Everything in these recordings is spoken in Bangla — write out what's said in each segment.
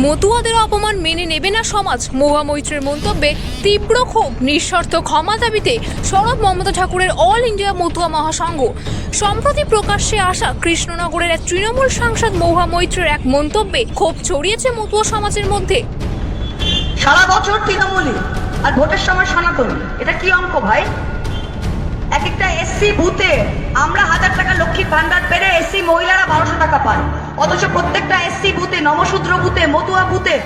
মতুয়াদের অপমান মেনে নেবে না সমাজ। মহুয়া মৈত্রের মন্তব্যে তীব্র ক্ষোভ, নিঃশর্ত ক্ষমা দাবিতে সরব মমতা ঠাকুরের অল ইন্ডিয়া মতুয়া মহাসংঘ। সম্প্রতি প্রকাশ্যে আসা কৃষ্ণনগরের এক তৃণমূল সাংসদ মহুয়া মৈত্রের এক মন্তব্যে ক্ষোভ ছড়িয়েছে মতুয়া সমাজের মধ্যে। সারা বছর তৃণমূলী আর ভোটের সময় সনাতনী। এটা কি অঙ্ক ভাই? এক একটা এসসি বুথে আমরা হাজার টাকা লক্ষ্মীর ভান্ডার মহিলারা বারোশো টাকা পান। অথচ প্রত্যেকটা এসসি বুথে, নবশূদ্র বুথে, মতুয়া বুথে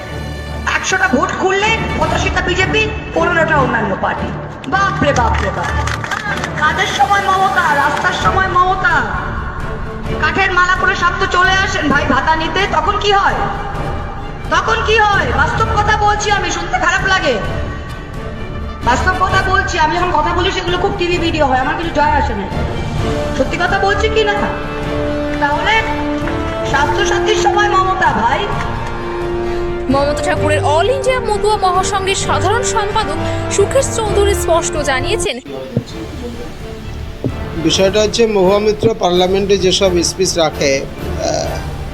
একশোটা ভোট খুললে পঁচাশিটা বিজেপি, পনেরোটা অন্যান্য পার্টি। বাপরে বাপরে বাপ কাজের সময় মমতা, রাস্তার সময় মমতা। কাঠের মালা করে সব তো চলে আসেন। ভাই, ভাতা নিতে তখন কি হয়? তখন কি হয়? বাস্তব কথা বলছি আমি, শুনতে খারাপ লাগে। বাস্তব কথা বলছি, আমি যখন কথা বলি সেগুলো খুব টিভি ভিডিও হয়, আমার কিছু জয় আসে না। সত্যি কথা বলছি কি না? তাহলে স্বাস্থ্যসাথীর সময় মমতা ভাই। মমতা ঠাকুরের অল ইন্ডিয়া মতুয়া মহাসংঘের সাধারণ সম্পাদক সুখেশ চৌধুরী স্পষ্ট জানিয়েছেন বিষয়টা হচ্ছে মহুয়ামিত্র পার্লামেন্টে যেসব স্পিচ রাখে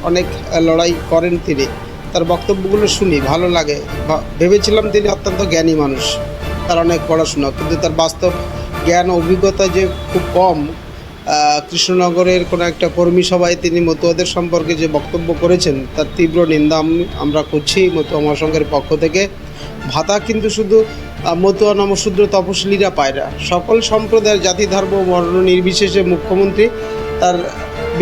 অনেক লড়াই করেন তিনি তার বক্তব্যগুলো শুনি ভালো লাগে। ভেবেছিলাম তিনি অত্যন্ত জ্ঞানী মানুষ তার অনেক পড়াশোনা কিন্তু তার বাস্তব জ্ঞান অভিজ্ঞতা যে খুব কম কৃষ্ণনগরের কোনো একটা কর্মী সভায় তিনি মতুয়াদের সম্পর্কে যে বক্তব্য করেছেন, তার তীব্র নিন্দা আমরা করছি মতুয়া মহাসংঘের পক্ষ থেকে। ভাতা কিন্তু শুধু মতুয়া নমশূদ্র তপশিলীরা পায় না। সকল সম্প্রদায়ের জাতি, ধর্ম বর্ণ নির্বিশেষে মুখ্যমন্ত্রী তার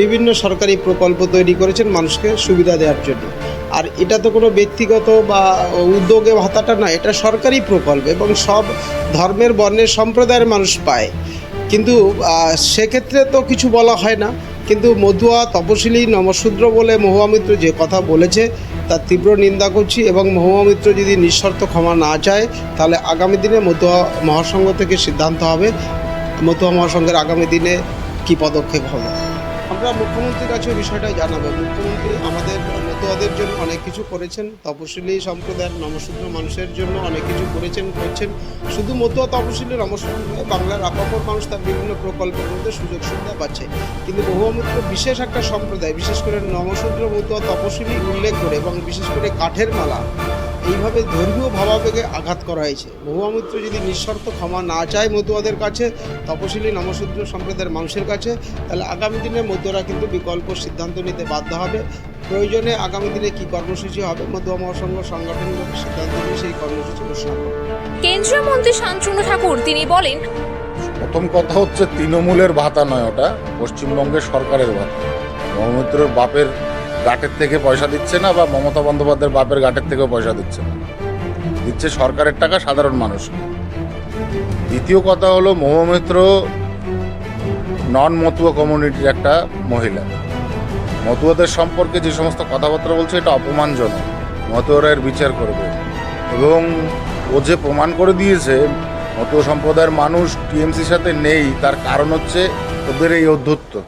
বিভিন্ন সরকারি প্রকল্প তৈরি করেছেন মানুষকে সুবিধা দেওয়ার জন্য। আর এটা তো কোনো ব্যক্তিগত বা উদ্যোগে ভাতাটা না, এটা সরকারি প্রকল্প এবং সব ধর্মের, বর্ণের, সম্প্রদায়ের মানুষ পায়। কিন্তু সেক্ষেত্রে তো কিছু বলা হয় না। কিন্তু মধুয়া, তপশিলি, নমশূদ্র বলে মহুয়া মিত্র যে কথা বলেছে, তার তীব্র নিন্দা করছি এবং মহুয়া মিত্র যদি নিঃশর্ত ক্ষমা না চায়, তাহলে আগামী দিনে মধুয়া মহাসংঘ থেকে সিদ্ধান্ত হবে। মধুয়া মহাসংঘের আগামী দিনে কী পদক্ষেপ হবে? আমরা মুখ্যমন্ত্রীর কাছে বিষয়টা জানাব। মুখ্যমন্ত্রী আমাদের মতুয়াদের জন্য অনেক কিছু করেছেন, তপশিলি সম্প্রদায়ের নমশূদ্র মানুষের জন্য অনেক কিছু করেছেন, করছেন। শুধু মতুয়া তপশিলি নমশূদ্র বাংলার আপামর মানুষ তার বিভিন্ন প্রকল্পের মধ্যে সুযোগ সুবিধা পাচ্ছে। কিন্তু বহুমূত্র বিশেষ একটা সম্প্রদায়, বিশেষ করে নমশূদ্র মতুয়া তপশিলি উল্লেখ করে এবং বিশেষ করে কাঠের মালা এইভাবে ধর্মীয় ভাবাবেগে আঘাত করা হয়েছে। বহুমূত্র যদি নিঃশর্ত ক্ষমা না চায় মতুয়াদের কাছে তপশিলি নমশূদ্র সম্প্রদায়ের মানুষের কাছে তাহলে আগামী দিনে মতুয়ারা কিন্তু বিকল্প সিদ্ধান্ত নিতে বাধ্য হবে। প্রয়োজনে আগামী দিনে কি কর্মসূচি হবে? মতুয়া মহাসংঘ সংগঠনগুলোকে সিদ্ধান্ত নিয়ে সেই কর্মসূচি ঘোষণা করবে। কেন্দ্রীয় মন্ত্রী শান্তনু ঠাকুর তিনি বলেন প্রথম কথা হচ্ছে তৃণমূলের ভাতা নয় ওটা পশ্চিমবঙ্গের সরকারের ভাতা। মৌমিত্রর বাপের গাটের থেকে পয়সা দিচ্ছে না বা মমতা বন্দ্যোপাধ্যায়ের বাপের গাটের থেকেও পয়সা দিচ্ছে না। দিচ্ছে সরকারের টাকা, সাধারণ মানুষকে দ্বিতীয় কথা হলো মৌমিত্র নন মতুয়া কমিউনিটির একটা মহিলা। মতুয়াদের সম্পর্কে যে সমস্ত কথাবার্তা বলছে, এটা অপমানজনক। মতুয়ারা বিচার করবে। এবং ও যে প্রমাণ করে দিয়েছে, মতুয়া সম্প্রদায়ের মানুষ টিএমসির সাথে নেই, তার কারণ হচ্ছে ওদের এই অধ্যত্ব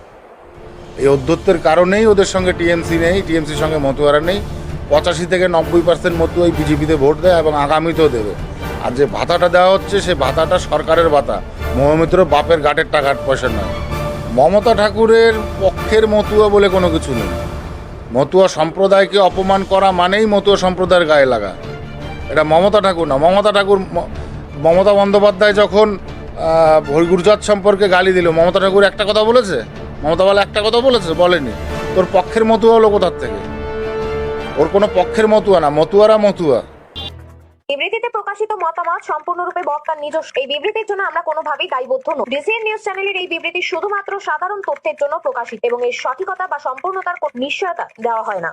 এই অধ্যত্বের কারণেই ওদের সঙ্গে টিএমসি নেই, টিএমসির সঙ্গে মতুয়ারা নেই। পঁচাশি থেকে নব্বই পার্সেন্ট মতুয়াই বিজেপিতে ভোট দেয় এবং আগামীতেও দেবে। আর যে ভাতাটা দেওয়া হচ্ছে, সে ভাতাটা সরকারের ভাতা। মহামিত্র বাপের গাটের টাকার পয়সা নয়। মমতা ঠাকুরের পক্ষের মতুয়া বলে কোনো কিছু নেই। মতুয়া সম্প্রদায়কে অপমান করা মানেই মতুয়া সম্প্রদায়ের গায়ে লাগা। এটা মমতা ঠাকুর না। মমতা ঠাকুর মমতা বন্দ্যোপাধ্যায় যখন গুজরাট সম্পর্কে গালি দিল, মমতা ঠাকুর একটা কথা বলেছে? মমতা বলে একটা কথা বলেছে, বলেনি। তোর পক্ষের মতুয়া হলো কোথার থেকে? ওর কোনো পক্ষের মতুয়া না, মতুয়ারা মতুয়া। বিবৃতিতে প্রকাশিত মতামত সম্পূর্ণরূপে বক্তার নিজস্ব। এই বিবৃতির জন্য আমরা কোনোভাবেই দায়বদ্ধ নই। ডিসিএন নিউজ চ্যানেলের এই বিবৃতি শুধুমাত্র সাধারণ তথ্যের জন্য প্রকাশিত এবং এর সঠিকতা বা সম্পূর্ণতার নিশ্চয়তা দেওয়া হয় না।